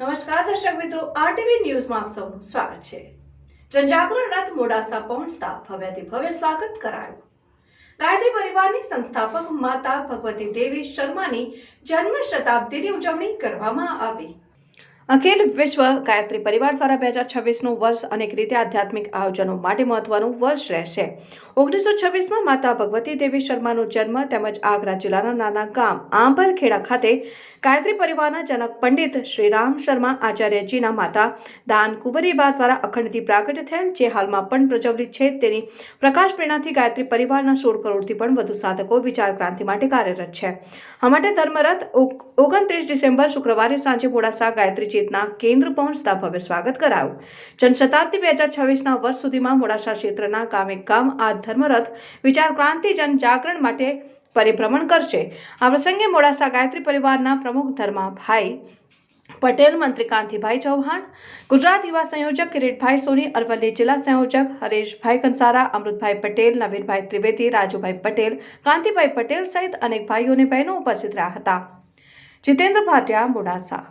નમસ્કાર દર્શક મિત્રો આરટીવી ન્યૂઝમાં આપ સૌનું સ્વાગત છે. જનજાગરણ રથ મોડાસા પહોંચતા ભવ્યથી ભવ્ય સ્વાગત કરાયું. ગાયત્રી પરિવારની સંસ્થાપક માતા ભગવતી દેવી શર્માની જન્મ શતાબ્દીની ઉજવણી કરવામાં આવી. અખિલ વિશ્વ ગાયત્રી પરિવાર દ્વારા બે હજાર છવ્વીસનું વર્ષ અનેક રીતે આધ્યાત્મિક આયોજનો માટે મહત્વનું વર્ષ રહેશે. ઓગણીસો છવ્વીસમાં માતા ભગવતી દેવી શર્માનો જન્મ તેમજ આગ્રા જિલ્લાના નાના ગામ આંબરખેડા ખાતે ગાયત્રી પરિવારના જનક પંડિત શ્રી રામ શર્મા આચાર્યજીના માતા દાન કુંવરીબા દ્વારા અખંડથી પ્રાગટ્ય થયેલ, જે હાલમાં પણ પ્રજ્વલિત છે. તેની પ્રકાશ પ્રેરણાથી ગાયત્રી પરિવારના સોળ કરોડથી પણ વધુ સાધકો વિચાર ક્રાંતિ માટે કાર્યરત છે. આ માટે ધર્મરથ ઓગણત્રીસ ડિસેમ્બર, શુક્રવારે સાંજે મોડાસા ગાયત્રી ચેતના કેન્દ્ર પહોંચતા ભવ્ય સ્વાગત કરાયું. જનશતાબ્દી બે હજાર છવ્વીસના વર્ષ સુધીમાં મોડાસા ક્ષેત્રના ગામે ગામ આ ધર્મરથ વિચાર ક્રાંતિ જન માટે પરિભ્રમણ કરશે. આ પ્રસંગે મોડાસા ગાયત્રી પરિવારના પ્રમુખ ધર્માભાઈ પટેલ, મંત્રી કાંતિભાઈ ચૌહાણ, ગુજરાત યુવા સંયોજક કિરીટભાઈ સોની, અરવલ્લી જિલ્લા સંયોજક હરેશભાઈ કંસારા, અમૃતભાઈ પટેલ, નવીનભાઈ ત્રિવેદી, રાજુભાઈ પટેલ, કાંતિભાઈ પટેલ સહિત અનેક ભાઈઓ અને બહેનો ઉપસ્થિત રહ્યા હતા. જીતેન્દ્ર ભાટિયા, મોડાસા.